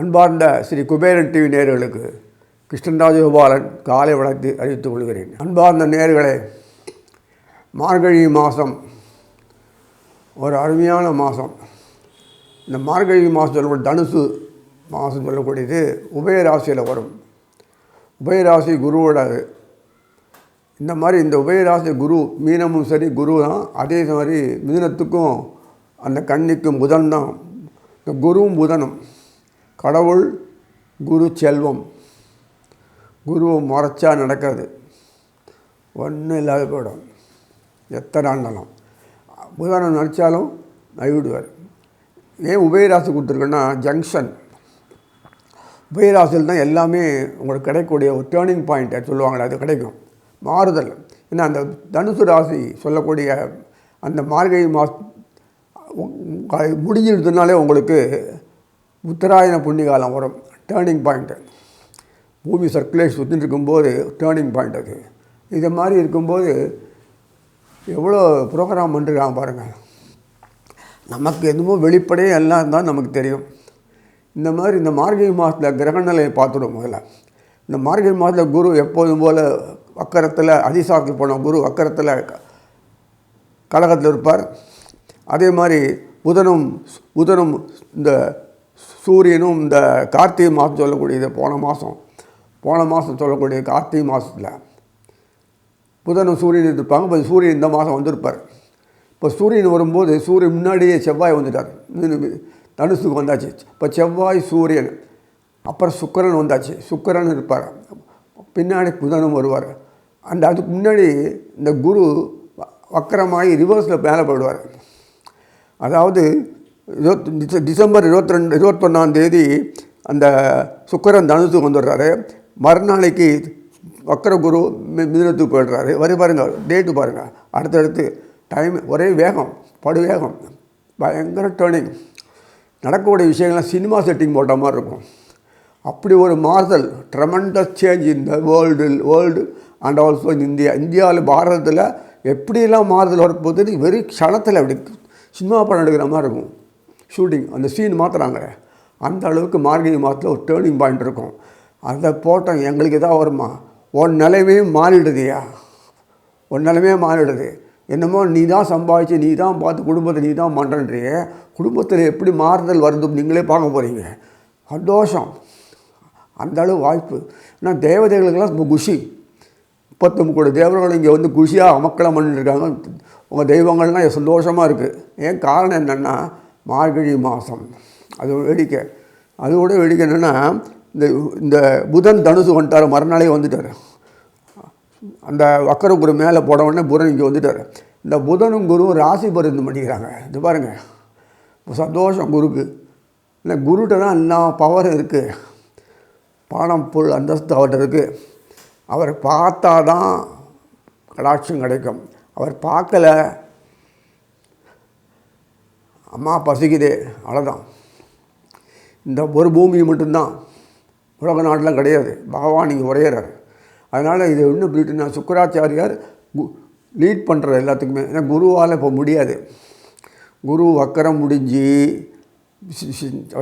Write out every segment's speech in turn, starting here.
அன்பார்ந்த ஸ்ரீ குபேரன் டிவி நேர்களுக்கு கிருஷ்ணராஜ கோபாலன் காலை வளர்த்து அறிவித்துக் கொள்கிறேன். அன்பார்ந்த நேயர்களே மார்கழி மாதம் ஒரு அருமையான மாதம் இந்த மார்கழி மாதம் சொல்லக்கூடிய தனுசு மாதம் சொல்லக்கூடியது உபயராசியில் வரும். உபயராசி குருவோட இந்த மாதிரி இந்த உபயராசி குரு மீனமும் சரி குரு தான். அதே மாதிரி மிதினத்துக்கும் அந்த கண்ணிக்கும் புதன் தான். இந்த குருவும் புதனும். கடவுள் குரு செல்வம். குருவை முறைச்சா நடக்காது. ஒன்றும் இல்லாத போயிடும். எத்தனை ஆண்டாலும் புதனம் நினச்சாலும் நைவிடுவார் ஏன் உபயராசி கொடுத்துருக்கோன்னா ஜங்ஷன் உபயராசியில் தான் எல்லாமே உங்களுக்கு கிடைக்கக்கூடிய ஒரு டேர்னிங் பாயிண்ட்டை சொல்லுவாங்களே அது கிடைக்கும். மாறுதல். ஏன்னா அந்த தனுசு ராசி சொல்லக்கூடிய அந்த மார்கழி மாஸ் முடிஞ்சிருந்ததுனாலே உங்களுக்கு உத்தராயண புண்ணிய காலம் வரும். டேர்னிங் பாயிண்ட்டு பூமி சர்க்குலேஷன் சுற்றிட்டு இருக்கும்போது டேர்னிங் பாயிண்ட் அது. இது மாதிரி இருக்கும்போது எவ்வளோ ப்ரோக்ராம் பண்ணுறாங்க பாருங்கள் நமக்கு எதுவும் வெளிப்படையே எல்லாம் தான் நமக்கு தெரியும். இந்த மாதிரி இந்த மார்கழி மாதத்தில் கிரகநிலையை பார்த்துடும் முதல்ல. இந்த மார்கழி மாதத்தில் குரு எப்போதும் போல் வக்கரத்தில் அதிசாக்கு போன குரு வக்கரத்தில் கழகத்தில் இருப்பார் அதே மாதிரி புதனும் புதனும் இந்த சூரியனும் இந்த கார்த்திகை மாதம் சொல்லக்கூடியது போன மாதம். போன மாதம் சொல்லக்கூடிய கார்த்திகை மாதத்தில் புதனும் சூரியன் இருப்பாங்க இப்போ சூரியன் இந்த மாதம் வந்திருப்பார். இப்போ சூரியன் வரும்போது சூரியன் முன்னாடியே செவ்வாய் வந்துட்டார். தனுசுக்கு வந்தாச்சு. இப்போ செவ்வாய் சூரியன் அப்புறம் சுக்கரன் வந்தாச்சு. சுக்கரன் இருப்பார். பின்னாடி புதனும் வருவார். அந்த அதுக்கு முன்னாடி இந்த குரு வக்கரமாகி ரிவர்ஸில் மேலே போயிடுவார். அதாவது இருபத்தி டிச- டிசம்பர் இருபத்தி ரெண்டு இருபத்தொன்னாம் தேதி அந்த சுக்கரன் தனுசுக்கு வந்துடுறாரு. மறுநாளைக்கு வக்கர குரு மிதனத்துக்கு போயிடுறாரு. வரி பாருங்கள் டேட்டு பாருங்கள் அடுத்தடுத்து டைம் ஒரே வேகம் படு வேகம் பயங்கர டேர்னிங் நடக்கக்கூடிய விஷயங்கள்லாம் சினிமா செட்டிங் போட்ட மாதிரி இருக்கும். அப்படி ஒரு மாறுதல் ட்ரமண்டஸ் சேஞ்ச் இந்த world world and also in India இந்தியாவில் பாரதத்தில் எப்படியெல்லாம் மாறுதல் வரப்போகுது வெறி க்ஷணத்தில் அப்படி சினிமா படம் எடுக்கிற மாதிரி இருக்கும். ஷூட்டிங் அந்த சீன் மாற்றுறாங்க அந்த அளவுக்கு மார்கழி மாதத்தில் ஒரு டேர்னிங் பாயிண்ட் இருக்கும். அதை போட்டோம் எங்களுக்கு எதாவது வருமா? உன் நிலைமையும் மாறிடுதுயா உன் நிலைமையே மாறிடுது. என்னமோ நீ தான் சம்பாதிச்சு நீ தான் பார்த்து குடும்பத்தை நீ தான் பண்ணுறன்றியே குடும்பத்தில் எப்படி மாறுதல் வருது நீங்களே பார்க்க போகிறீங்க சந்தோஷம். அந்த அளவு வாய்ப்பு. ஏன்னா தேவதைகளுக்கெல்லாம் ரொம்ப குஷி. முப்பத்தொம்பது கோடி தேவர்கள் இங்கே வந்து குஷியாக அமக்கலம் பண்ணிட்டுருக்காங்க. உங்கள் தெய்வங்கள்லாம் சந்தோஷமாக இருக்குது ஏன் காரணம் என்னென்னா மார்கழி மாதம். அது வேடிக்கை. அதோட வேடிக்கை என்னென்னா இந்த இந்த புதன் தனுசு வந்துட்டார் மறுநாளே வந்துட்டார். அந்த வக்கர குரு மேலே போட உடனே புதன் இங்கே வந்துட்டார். இந்த புதனும் குருவும் ராசி பருந்து பண்ணிக்கிறாங்க. இது பாருங்கள் சந்தோஷம் குருக்கு. இல்லை குருகிட்ட தான் எல்லா பவரும் இருக்குது பணம் புல் அந்தஸ்து அவர்கிட்ட இருக்குது அவர் பார்த்தா தான் கடாட்சம் கிடைக்கும். அவர் பார்க்கல. அம்மா பசிக்குதே. அவ்வளோதான் இந்த ஒரு பூமி மட்டும்தான். உலக நாட்டிலாம் கிடையாது. பகவான் இங்கே உரையிறார் அதனால் இது இன்னும் இப்படின்னா சுக்கராச்சாரியார் லீட் பண்ணுற எல்லாத்துக்குமே. ஏன்னா குருவால் இப்போ முடியாது. குரு வக்கரம் முடிஞ்சு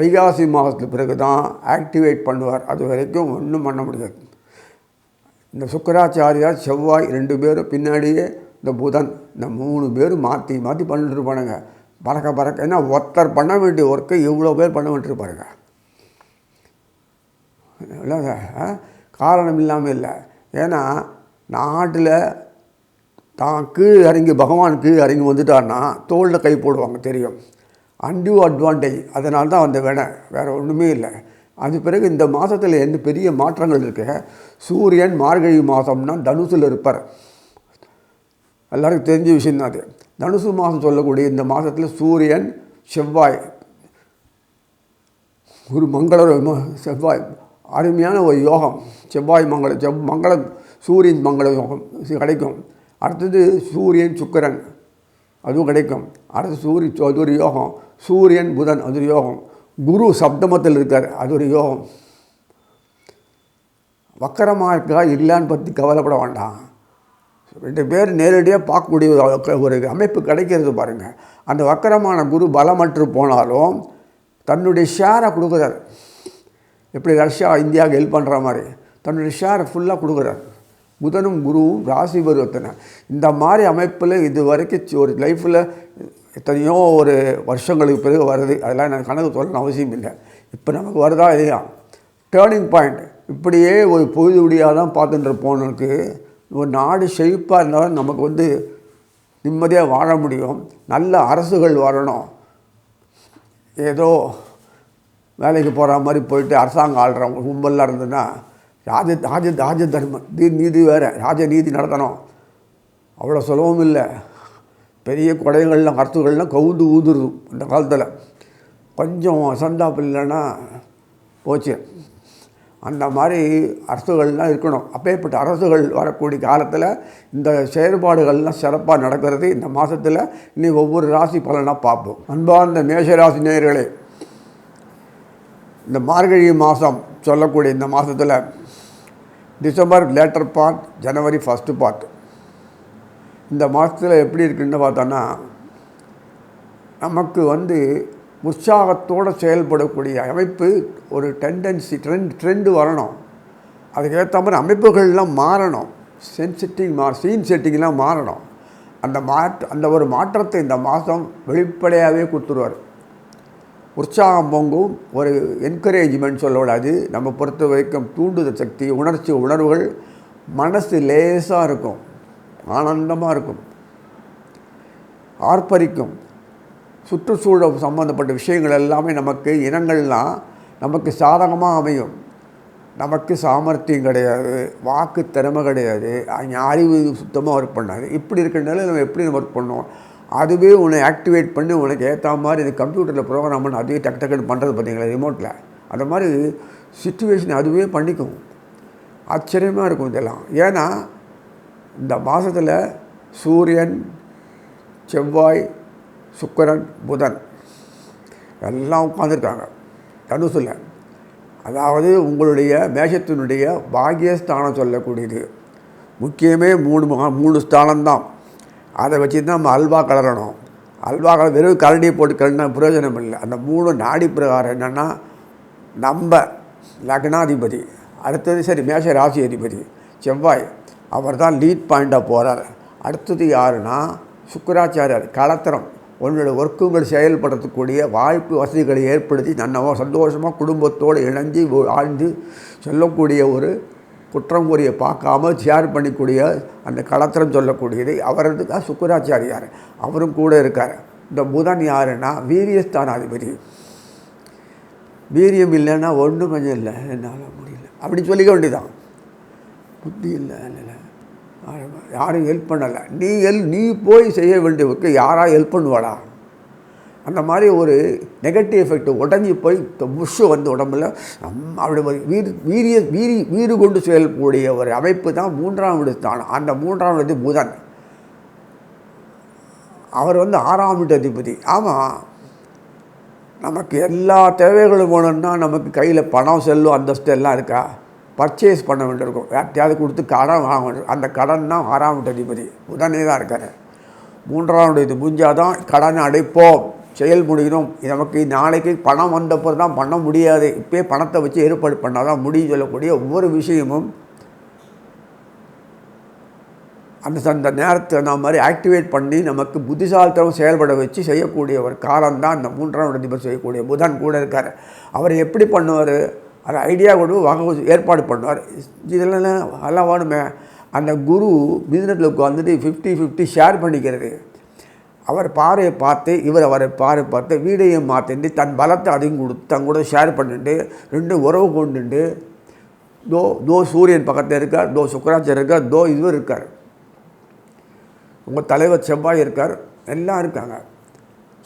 வைகாசி மாதத்துக்கு பிறகு தான் ஆக்டிவேட் பண்ணுவார். அது வரைக்கும் ஒன்றும் பண்ண முடியாது. இந்த சுக்கராச்சாரியார் செவ்வாய் ரெண்டு பேரும் பின்னாடியே இந்த புதன் இந்த மூணு பேரும் மாற்றி மாற்றி பண்ணிட்டுருப்பானுங்க பறக்க பறக்க ஏன்னா ஒருத்தர் பண்ண வேண்டிய ஒர்க்கை இவ்வளோ பேர் பண்ண வேண்டியிருப்பாருங்க இல்லைங்க காரணம் இல்லாமல் இல்லை. ஏன்னா நாட்டில் தான் கீழ் இறங்கி பகவான் கீழ் இறங்கி வந்துட்டார்னா தோளில் கை போடுவாங்க தெரியும். Undue advantage. அதனால தான் அந்த வேணை வேறு ஒன்றுமே இல்லை. அது பிறகு இந்த மாதத்தில் என்ன பெரிய மாற்றங்கள் இருக்கு? சூரியன் மார்கழி மாதம்னா தனுசில் இருப்பார். எல்லாருக்கும் தெரிஞ்ச விஷயம் தான் அது. தனுசு மாதம் சொல்லக்கூடிய இந்த மாதத்தில் சூரியன் செவ்வாய் ஒரு மங்கள செவ்வாய் அருமையான ஒரு யோகம். செவ்வாய் மங்கள செவ் மங்களம் சூரியன் மங்கள யோகம் கிடைக்கும். அடுத்தது சூரியன் சுக்கிரன் அதுவும் கிடைக்கும். அடுத்து சூரிய அது ஒரு யோகம். சூரியன் புதன் அது ஒரு யோகம். குரு சப்தமத்தில் இருக்கார். அது ஒரு யோகம். வக்கரமாக இருக்கா? இல்லைன்னு பற்றி கவலைப்பட வேண்டாம். ரெண்டு பேர் நேரடியாக பார்க்கக்கூடிய ஒரு ஒரு அமைப்பு கிடைக்கிறது பாருங்கள் அந்த வக்கரமான குரு பலமற்று போனாலும் தன்னுடைய ஷேரை கொடுக்குறாரு. எப்படி ரஷ்யா இந்தியாவுக்கு ஹெல்ப் பண்ணுற மாதிரி. தன்னுடைய ஷேரை ஃபுல்லாக கொடுக்குறாரு. புதனும் குருவும் ராசி பருவத்தனை இந்த மாதிரி அமைப்பில் இது வரைக்கும் ஒரு லைஃப்பில் எத்தனையோ ஒரு வருஷங்களுக்கு பிறகு வருது. அதெல்லாம் நான் கணக்கு சொல்லணும் அவசியம் இல்லை. இப்போ நமக்கு வருதா இல்லையா? டேர்னிங் பாயிண்ட் இப்படியே ஒரு பொழுது விடியாக தான் பார்த்துட்டு போனதுக்கு ஒரு நாடு செழிப்பாக இருந்தாலும் நமக்கு வந்து நிம்மதியாக வாழ முடியும். நல்ல அரசுகள் வரணும். ஏதோ வேலைக்கு போகிற மாதிரி போயிட்டு அரசாங்கம் ஆள்றவங்க கும்பலாக இருந்ததுன்னா ராஜ ராஜ ராஜ தர்மம் நீதி வேறு. ராஜ நீதி நடத்தணும். அவ்வளோ சுலபம் இல்லை. பெரிய குடைகள்லாம் கருத்துக்கள்லாம் கவுந்து ஊதுருது இந்த காலத்தில். கொஞ்சம் அசந்தாப்பு இல்லைன்னா போச்சு. அந்த மாதிரி அரசுகள்லாம் இருக்கணும். அப்பேற்பட்ட அரசுகள் வரக்கூடிய காலத்தில் இந்த செயற்பாடுகள்லாம் சிறப்பாக நடக்கிறது. இந்த மாதத்தில் இனி ஒவ்வொரு ராசி பலனாக பார்ப்போம். அன்பார்ந்த மேஷராசி நேயர்களே இந்த மார்கழி மாதம் சொல்லக்கூடிய இந்த மாதத்தில் December later part January first part இந்த மாதத்தில் எப்படி இருக்குன்னு பார்த்தோன்னா நமக்கு வந்து உற்சாகத்தோடு செயல்படக்கூடிய அமைப்பு ஒரு டெண்டன்சி ட்ரெண்ட் ட்ரெண்டு வரணும். அதுக்கேற்ற மாதிரி அமைப்புகள்லாம் மாறணும். சென்சிட்டிங் மா சீன் செட்டிங்லாம் மாறணும். அந்த மாற்ற அந்த ஒரு மாற்றத்தை இந்த மாதம் வெளிப்படையாகவே கொடுத்துருவார். உற்சாகம் பொங்கும் ஒரு என்கரேஜ்மெண்ட் சொல்லக்கூடாது நம்ம பொறுத்த வரைக்கும் தூண்டுதல் சக்தி உணர்ச்சி உணர்வுகள் மனசு லேசாக இருக்கும். ஆனந்தமாக இருக்கும். ஆர்ப்பரிக்கும். சுற்றுச்சூழல் சம்மந்தப்பட்ட விஷயங்கள் எல்லாமே நமக்கு இனங்கள்லாம் நமக்கு சாதகமாக அமையும். நமக்கு சாமர்த்தியம் கிடையாது வாக்கு திறமை கிடையாது அறிவு சுத்தமாக ஒர்க் பண்ணாது. இப்படி இருக்கிறனால நம்ம எப்படி நம்ம ஒர்க் பண்ணோம் அதுவே உன்னை ஆக்டிவேட் பண்ணி உனக்கு ஏற்ற மாதிரி இது கம்ப்யூட்டரில் ப்ரோக்ராம் பண்ணி அதுவே டக்கு டக்குன்னு பண்ணுறது பார்த்தீங்களா ரிமோட்டில் அந்த மாதிரி சுச்சுவேஷன் அதுவே பண்ணிக்கும். ஆச்சரியமாக இருக்கும் இதெல்லாம். ஏன்னா இந்த மாதத்தில் சூரியன் செவ்வாய் சுக்கரன் புதன் எல்லாம் உட்காந்துருக்காங்க தனுசில். அதாவது உங்களுடைய மேஷத்தினுடைய பாகியஸ்தானம் சொல்லக்கூடியது. முக்கியமே மூணு மா- மூணு ஸ்தானம்தான். அதை வச்சு தான் நம்ம அல்வா கலரணும். அல்வா கலர் வெறும் கரண்டியை போட்டு கலந்தா பிரயோஜனம் இல்லை. அந்த மூணு நாடி பிரகாரம் என்னென்னா நம்ம லக்னாதிபதி. அடுத்தது சரி மேஷ ராசி அதிபதி. செவ்வாய். அவர் தான் லீட் பாயிண்டாக போகிறார் அடுத்தது யாருன்னா சுக்கராச்சாரியர் கலத்திரம். உன்னோட ஒர்க்குங்கள் செயல்படுத்தக்கூடிய வாய்ப்பு வசதிகளை ஏற்படுத்தி நன்னவோ சந்தோஷமாக குடும்பத்தோடு இணைஞ்சு ஆழ்ந்து சொல்லக்கூடிய ஒரு குற்றம் கூறிய பார்க்காம ஷேர் பண்ணிக்கூடிய அந்த கலத்திரம் சொல்லக்கூடியது அவரது தான் சுக்கராச்சாரியார். அவரும் கூட இருக்கார். இந்த புதன் யாருன்னா வீரியஸ்தானாதிபதி. வீரியம் இல்லைன்னா ஒன்றும் கொஞ்சம் இல்லை. என்னால் முடியல. அப்படி சொல்லிக்க வேண்டியதான் புத்தி இல்லை இல்லை. யாரும் ஹெல்ப் பண்ணலை. நீ ஹெல் நீ போய் செய்ய வேண்டியவருக்கு யாராக ஹெல்ப் பண்ணுவாடா அந்த மாதிரி ஒரு நெகட்டிவ் எஃபெக்ட் உடஞ்சி போய் முஷு வந்து உடம்புல நம்ம அப்படி ஒரு வீர் வீரிய வீரி வீறு கொண்டு செயல்படக்கூடிய ஒரு அமைப்பு தான் மூன்றாம் வீடு ஸ்தானம் அந்த மூன்றாம் வீடு புதன். அவர் வந்து ஆறாம் வீட்டு அதிபதி. ஆமாம் நமக்கு எல்லா தேவைகளும் போனோம்னா நமக்கு கையில் பணம் செல்லும் அந்தஸ்து எல்லாம் இருக்கா? பர்ச்சேஸ் பண்ண வேண்டியிருக்கும். யார்ட்டையாவது கொடுத்து கடன் வாங்க வேண்டியிருக்கும். அந்த கடன் தான் ஆறாம் அதிபதி. உடனே தான் இருக்கார். மூன்றாவது இது இது முடிஞ்சாதான் கடனை அடைப்போம். செயல் முடியணும். நமக்கு நாளைக்கு பணம் வந்தப்போ தான் பண்ண முடியாது. இப்போயே பணத்தை வச்சு ஏற்பாடு பண்ணால் தான் முடியும் சொல்லக்கூடிய ஒவ்வொரு விஷயமும் அந்த அந்த நேரத்தை அந்த மாதிரி ஆக்டிவேட் பண்ணி நமக்கு புத்திசாலித்தனம் செயல்பட வச்சு செய்யக்கூடிய ஒரு காலம் தான் இந்த மூன்றாம் அதிபர் செய்யக்கூடிய புதன் கூட இருக்கார். அவர் எப்படி பண்ணுவார்? அது ஐடியா கொண்டு வாங்க ஏற்பாடு பண்ணுவார் இதெல்லாம் எல்லாம் வேணுமே. அந்த குரு பிஸ்னஸில் உட்காந்துட்டு ஃபிஃப்டி ஃபிஃப்டி ஷேர் பண்ணிக்கிறது அவர் பாறையை பார்த்து இவர் அவரை பாறை பார்த்து வீடையும் மாற்றிட்டு தன் பலத்தை அதையும் கொடுத்து தன் கூட ஷேர் பண்ணிட்டு ரெண்டு உறவு கொண்டுட்டு தோ தோ சூரியன் பக்கத்தில் இருக்கார் தோ சுக்கராச்சர் இருக்கார் தோ இவர் இருக்கார். உங்கள் தலைவர் செவ்வாய் இருக்கார் எல்லாம் இருக்காங்க.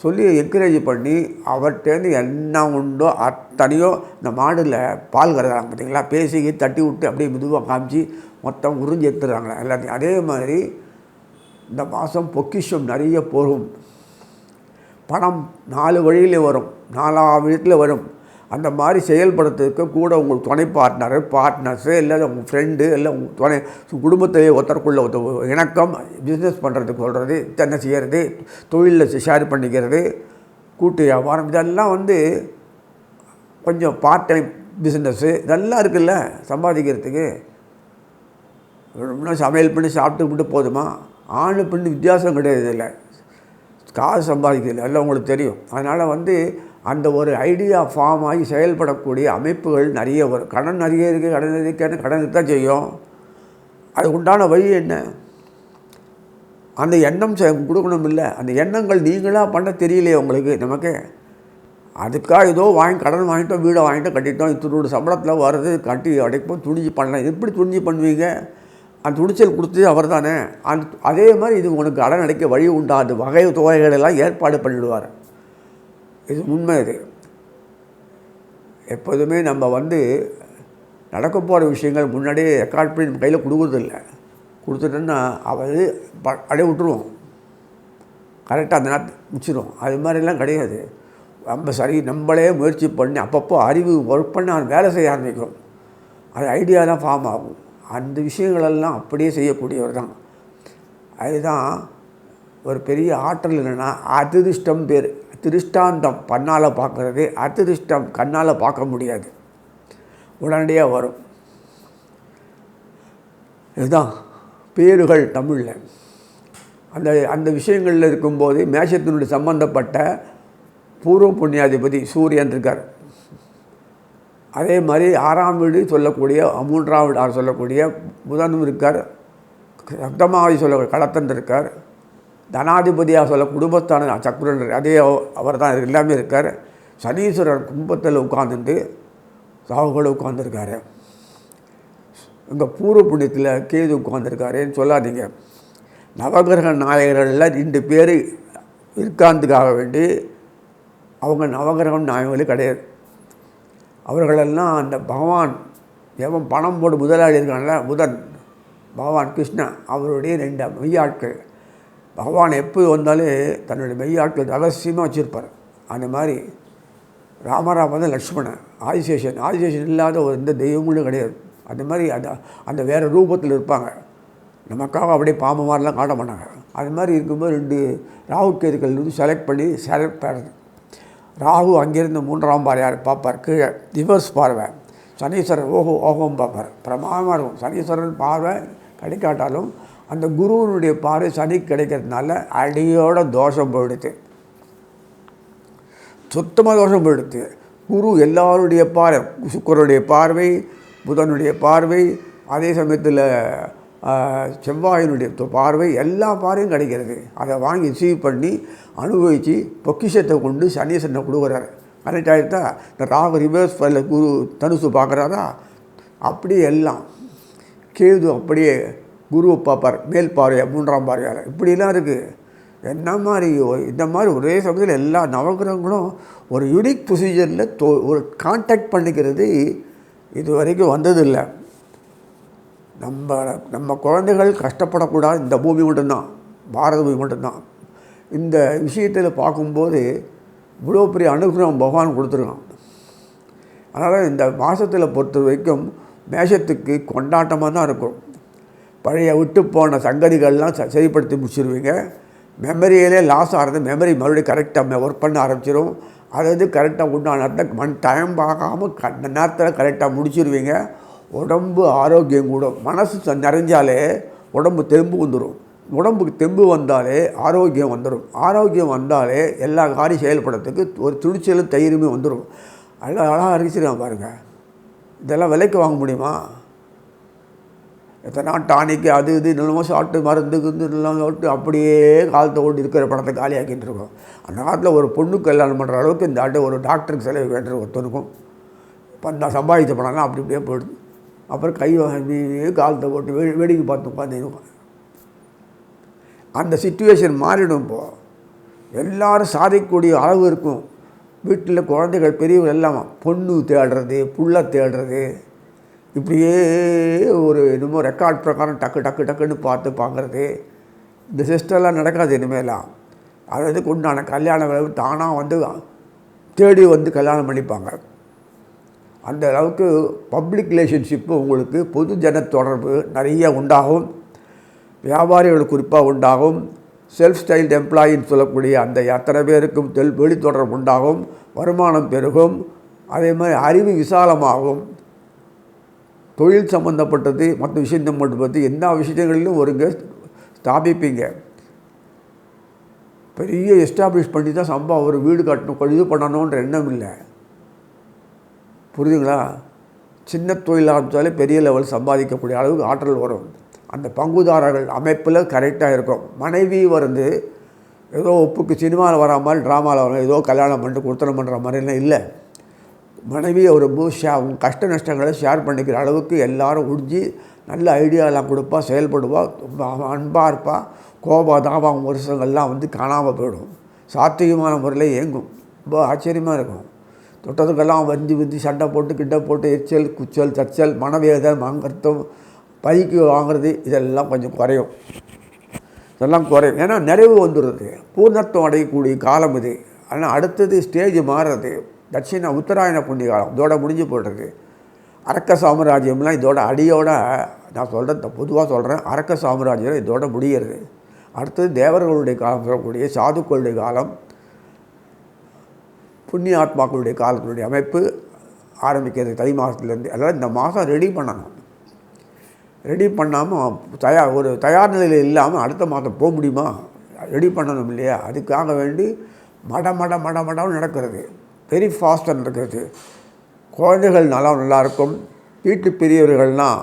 சொல்லி என்கரேஜ் பண்ணி அவர்கிட்டேருந்து என்ன உண்டோ அத்தனையோ இந்த மாடில் பால் கறக்கிறாங்க பார்த்தீங்களா பேசி தட்டி விட்டு அப்படியே மெதுவாக காமிச்சு மொத்தம் உறிஞ்சி எடுத்துடுறாங்க எல்லாத்தையும். அதே மாதிரி இந்த மாதம் பொக்கிஷம் நிறைய போகும். பணம் நாலு வழியில் வரும். நாலா விதத்தில் வரும். அந்த மாதிரி செயல்படுறதுக்கு கூட உங்கள் துணை பார்ட்னர் பார்ட்னர்ஸு இல்லை உங்கள் ஃப்ரெண்டு இல்லை உங்கள் துணை குடும்பத்தை ஒருத்தருக்குள்ள ஒருத்தர் இணக்கம் பிஸ்னஸ் பண்ணுறதுக்கு சொல்கிறது என்ன செய்கிறது தொழிலில் ஷேர் பண்ணிக்கிறது கூட்டு வியாபாரம் இதெல்லாம் வந்து கொஞ்சம் பார்ட் டைம் பிஸ்னஸ்ஸு இதெல்லாம் இருக்குல்ல சம்பாதிக்கிறதுக்கு. இன்னும் சமையல் பண்ணி சாப்பிட்டு விட்டு போதுமா? ஆணு பெண்ணு வித்தியாசம் கிடையாது இல்லை காசு சம்பாதிக்கிறது எல்லாம் உங்களுக்கு தெரியும். அதனால் வந்து அந்த ஒரு ஐடியா ஃபார்ம் ஆகி செயல்படக்கூடிய அமைப்புகள் நிறைய வரும் கடன் நிறைய இருக்குது கடன் இருக்குன்னு கடன் தான் செய்யும். அதுக்கு உண்டான வழி என்ன? அந்த எண்ணம் செ- கொடுக்கணும் இல்லை அந்த எண்ணங்கள் நீங்களாக பண்ண தெரியலையே உங்களுக்கு நமக்கு. அதுக்காக ஏதோ வாங்கி கடன் வாங்கிட்டோம் வீடை வாங்கிட்டோம் கட்டிட்டோம் இத்தனோட சம்பளத்தில் வர்றது கட்டி அடைப்போம் துணிஞ்சு பண்ணலாம். எப்படி துணிஞ்சு பண்ணுவீங்க? அந்த துணிச்சல் கொடுத்தது அவர் தானே. அந்த அதே மாதிரி இது உனக்கு கடன் அடைக்க வழி உண்டா? அந்த வகை தொகைகளெல்லாம் ஏற்பாடு பண்ணிவிடுவார் இது உண்மை இது. எப்போதுமே நம்ம வந்து நடக்க போகிற விஷயங்கள் முன்னாடியே ரெக்கார்ட் பண்ணி நம்ம கையில் கொடுக்குறதில்ல. கொடுத்துட்டோன்னா அவர் ப- அப்படியே விட்டுருவோம் கரெக்டாக அந்த நேரத்தை முடிச்சிடும் அது மாதிரிலாம் கிடையாது. நம்ம சரி நம்மளே முயற்சி பண்ணி அப்பப்போ அறிவு ஒர்க் பண்ண அவன் வேலை செய்ய ஆரம்பிக்கும். அது ஐடியாலாம் ஃபார்ம் ஆகும். அந்த விஷயங்களெல்லாம் அப்படியே செய்யக்கூடியவர் தான். அதுதான் ஒரு பெரிய ஆற்றல் என்னென்னா அதிருஷ்டம் பேர். திருஷ்டாந்தம் பண்ணால் பார்க்குறது அதிருஷ்டம் கண்ணால் பார்க்க முடியாது. உடனடியாக வரும். இதுதான் பேருகள் தமிழில். அந்த அந்த விஷயங்களில் இருக்கும்போது மேஷத்தினுடைய சம்பந்தப்பட்ட பூர்வ புண்ணியாதிபதி சூரியன் இருக்கார். அதே மாதிரி ஆறாம் வீடு சொல்லக்கூடிய மூன்றாம் வீடு சொல்லக்கூடிய புதனும் இருக்கார். சப்தமாவதி சொல்ல கடத்தன் இருக்கார். தனாதிபதியாக சொல்ல குடும்பஸ்தான சக்குரன் அதே அவர் தான் எல்லாமே இருக்கார். சனீஸ்வரர் கும்பத்தில் உட்காந்துட்டு சாகுகளை உட்காந்துருக்காரு இங்கே பூர்வ புண்ணியத்தில் கேது உட்காந்துருக்காருன்னு சொல்லாதீங்க. நவகிரக நாயகர்களில் ரெண்டு பேர் இருக்காந்துக்காக வேண்டி அவங்க நவகிரகம் நாயகங்களே கிடையாது. அவர்களெல்லாம் அந்த பகவான் எவன் பணம் போட்டு முதலாளி இருக்கான்ல புதன் பகவான் கிருஷ்ணன் அவருடைய ரெண்டு மெய்யாட்கள். பகவான் எப்போ வந்தாலே தன்னுடைய மெய்யாட்கள் ரகசியமாக வச்சுருப்பார். அந்த மாதிரி ராமராம் வந்து லக்ஷ்மணன். ஆதிசேஷன் ஆதிசேஷன் இல்லாத ஒரு எந்த தெய்வங்களும் கிடையாது. அந்த மாதிரி அந்த அந்த வேறு ரூபத்தில் இருப்பாங்க. நமக்காக அப்படியே பாம்பு மாதிரிலாம் காட்ட மாட்டாங்க. அது மாதிரி இருக்கும்போது ரெண்டு ராகு கேதுக்கள் வந்து செலக்ட் பண்ணி செலக்ட் பண்ணுறது ராகு அங்கேருந்து மூன்றாம் பார்வையார் பார்ப்பார். கீழே ரிவர்ஸ் பார்வை. சனீஸ்வரர் ஓஹோ ஓஹோம் பார்ப்பார். பிரமாதமாக இருக்கும். சனீஸ்வரன் பார்வை கிடைக்காட்டாலும் அந்த குருவனுடைய பார்வை சனி கிடைக்கிறதுனால அடியோட தோஷம் போயிடுது. சுத்தமாக தோஷம் போயிடுது. குரு எல்லாருடைய பார்வை சுக்கரனுடைய பார்வை புதனுடைய பார்வை அதே சமயத்தில் செவ்வாயினுடைய பார்வை எல்லா பார்வையும் கிடைக்கிறது. அதை வாங்கி ரிசீவ் பண்ணி அனுபவித்து பொக்கிஷத்தை கொண்டு சனீசனை கொடுக்குறாரு. கரெக்ட் ஆகிட்டா இந்த ராகு ரிவர்ஸ் ஃபைல குரு தனுசு பார்க்குறாரா? அப்படியே எல்லாம் கேது அப்படியே குருவை பார்ப்பார் மேல் பாறையா மூன்றாம் பார்வையால் இப்படிலாம் இருக்குது என்ன மாதிரி இந்த மாதிரி ஒரே சமயத்தில் எல்லா நவகிரகங்களும் ஒரு யூனிக் ப்ரொசீஜரில் தோ ஒரு கான்டாக்ட் பண்ணிக்கிறது இது வரைக்கும் வந்ததில்லை. நம்ம நம்ம குழந்தைகள் கஷ்டப்படக்கூடாது. இந்த பூமி மட்டும்தான். பாரத பூமி மட்டும்தான். இந்த விஷயத்தில் பார்க்கும்போது இவ்வளோ பெரிய அனுகிரகம் பகவான் கொடுத்துருக்கான். அதனால் இந்த மாதத்தில் பொறுத்த வரைக்கும் மேஷத்துக்கு கொண்டாட்டமாக தான் இருக்கும். பழைய விட்டு போன சங்கதிகள்லாம் ச- சரிப்படுத்தி முடிச்சிருவீங்க. மெமரியிலே லாஸ் ஆகிறது மெமரி மறுபடியும் கரெக்டாக ஒர்க் பண்ண ஆரம்பிச்சிடும் அது வந்து கரெக்டாக உண்டான நேரத்தில் மண் டைம் பார்க்காம க நேரத்தில் கரெக்டாக முடிச்சிருவீங்க. உடம்பு ஆரோக்கியம் கூடும் மனசு நிறைஞ்சாலே உடம்பு தெம்பு வந்துடும் உடம்புக்கு தெம்பு வந்தாலே ஆரோக்கியம் வந்துடும் ஆரோக்கியம் வந்தாலே எல்லா காரியம் செயல்படுறதுக்கு ஒரு துணிச்சலும் தயிருமே வந்துடும் அழகாக அழகாக அறிச்சிருக்கான் பாருங்கள் இதெல்லாம் விலைக்கு வாங்க முடியுமா? எத்தனை டானிக்கு அது இது நிலமோ சாப்பிட்டு மருந்து கிருந்து எல்லாம் சாப்பிட்டு அப்படியே காலத்தை ஓட்டு இருக்கிற பணத்தை காலியாக்கிட்டு இருக்கோம். அந்த காலத்தில் ஒரு பொண்ணுக்கு கல்யாணம் பண்ணுற அளவுக்கு இந்த ஆண்டு ஒரு டாக்டருக்கு செலவு வேண்டிய ஒருத்தருக்கும் இப்போ நான் சம்பாதிச்ச பணம்லாம் அப்படி இப்படியே போயிடுது. அப்புறம் கை வாங்கி காலத்தை போட்டு வெடி வேடிக்கை பார்த்து உட்காந்துருக்கோம் அந்த சுச்சுவேஷன் மாறிடும் இப்போது எல்லோரும் சாதிக்கக்கூடிய அளவு இருக்கும். வீட்டில் குழந்தைகள் பெரியவங்க எல்லாம் பொண்ணு தேடுறது புள்ள தேடுறது இப்படியே ஒரு என்னமோ ரெக்கார்ட் பிரகாரம் டக்கு டக்கு டக்குன்னு பார்த்து பார்க்குறது. இந்த சிஸ்டம்லாம் நடக்காது இனிமேலாம். அதாவது உண்டான கல்யாண விளைவு தானாக வந்து தேடி வந்து கல்யாணம் பண்ணிப்பாங்க. அந்த அளவுக்கு பப்ளிக் ரிலேஷன்ஷிப்பு உங்களுக்கு பொது ஜன தொடர்பு நிறைய உண்டாகும். வியாபாரிகள் குறிப்பாக உண்டாகும். செல்ஃப் ஸ்டைல்ட் எம்ப்ளாயின்னு சொல்லக்கூடிய அந்த அத்தனை பேருக்கும் தெல் வெளி தொடர்பு உண்டாகும். வருமானம் பெருகும். அதே மாதிரி அறிவு விசாலமாகும். தொழில் சம்மந்தப்பட்டது மற்ற விஷயம் பற்றி எல்லா விஷயங்களிலும் ஒருங்க ஸ்தாபிப்பீங்க. பெரிய எஸ்டாப்ளிஷ் பண்ணி தான் சம்பா ஒரு வீடு கட்டணும் இது பண்ணணுன்ற எண்ணம் இல்லை. புரியுதுங்களா? சின்ன தொழில் ஆரம்பித்தாலே பெரிய லெவல் சம்பாதிக்கக்கூடிய அளவுக்கு ஆற்றல் வரும். அந்த பங்குதாரர்கள் அமைப்பில் கரெக்டாக இருக்கும். மனைவி வந்து ஏதோ ஒப்புக்கு சினிமாவில் வரா மாதிரி ட்ராமாவில் வர ஏதோ கல்யாணம் பண்ணிட்டு கொடுத்தனம் பண்ணுற மாதிரிலாம் இல்லை. மனைவியை ஒரு ஷே அவங்க கஷ்ட நஷ்டங்களை ஷேர் பண்ணிக்கிற அளவுக்கு எல்லாரும் உறிஞ்சி நல்ல ஐடியாலாம் கொடுப்பா செயல்படுவா ரொம்ப அன்பாக இருப்பா. கோபா தாபம் வருஷங்கள்லாம் வந்து காணாமல் போயிடும். சாத்தியமான முறையில் இயங்கும். ரொம்ப ஆச்சரியமாக இருக்கும். தொட்டதுக்கெல்லாம் வந்து வந்து சண்டை போட்டு கிட்ட போட்டு எரிச்சல் குச்சல் தச்சல் மனவேதம் வாங்கறதும் பைக்கு வாங்குறது இதெல்லாம் கொஞ்சம் குறையும். இதெல்லாம் குறையும். ஏன்னா நிறைவு வந்துடுறது பூர்ணத்துவம் அடையக்கூடிய காலம் இது. ஆனால் அடுத்தது ஸ்டேஜ் மாறுறது. தட்சிண உத்தராயண புண்ணிய காலம் இதோட முடிஞ்சு போட்டிருக்கு அரக்க சாம்ராஜ்யம்லாம் இதோட அடியோட நான் சொல்கிறேன் பொதுவாக சொல்கிறேன் அரக்க சாம்ராஜ்யம் இதோட முடிகிறது அடுத்தது தேவர்களுடைய காலம் சொல்லக்கூடிய சாதுக்களுடைய காலம் புண்ணிய ஆத்மாக்களுடைய காலத்தினுடைய அமைப்பு ஆரம்பிக்கிறது தை மாதத்துலேருந்து அதனால் இந்த மாதம் ரெடி பண்ணணும். ரெடி பண்ணாமல் தயார் ஒரு தயார் நிலையில் இல்லாமல் அடுத்த மாதம் போக முடியுமா? ரெடி பண்ணணும் இல்லையா? அதுக்காக வேண்டி மட மட மட மடம் நடக்கிறது. வெரி ஃபாஸ்ட்டாக நடக்கிறது குழந்தைகள் நல்லா நல்லாயிருக்கும் வீட்டு பெரியவர்கள்லாம்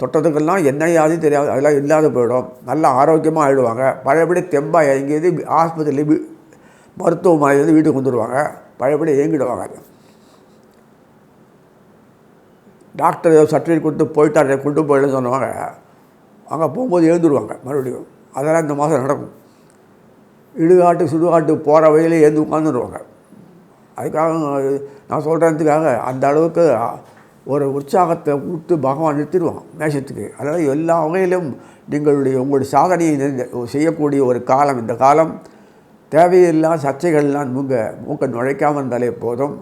தொட்டதுக்கெல்லாம் என்ன தெரியாது அதெல்லாம் இல்லாத போயிடும். நல்லா ஆரோக்கியமாக ஆகிடுவாங்க பழையபடி தெம்பாக இயங்கியது ஆஸ்பத்திரி வீ வீட்டுக்கு வந்துடுவாங்க பழையபடி இயங்கிடுவாங்க டாக்டர் ஏதோ சர்டிஃபிகேட் கொடுத்து போயிட்டார் கொண்டு போயிடுன்னு சொன்னவங்க அங்கே போகும்போது எழுந்துருவாங்க மறுபடியும். அதெல்லாம் இந்த மாதம் நடக்கும். இடுகாட்டு சுடுகாட்டு போகிற வழியிலே எழுந்து உட்காந்துருவாங்க அதுக்காக நான் சொல்கிறதுக்காக அந்த அளவுக்கு ஒரு உற்சாகத்தை ஊட்டு பகவான் நிறுத்திடுவான் மேஷத்துக்கு. அதனால் எல்லா வகையிலும் நீங்களுடைய உங்களுடைய சாதனையை செய்யக்கூடிய ஒரு காலம் இந்த காலம். தேவையில்லா சர்ச்சைகள்லாம் மூங்க மூக்க நுழைக்காமல் இருந்தாலே போதும்.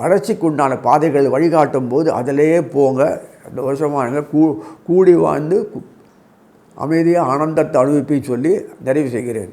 வளர்ச்சிக்கு உண்டான பாதைகள் வழிகாட்டும் போது அதிலேயே போங்க. ரெண்டு வருஷமாக கூ கூடி வாழ்ந்து அமைதியாக ஆனந்தத்தை அனுபவிப்பேன்னு சொல்லி நிறைவு செய்கிறேன்.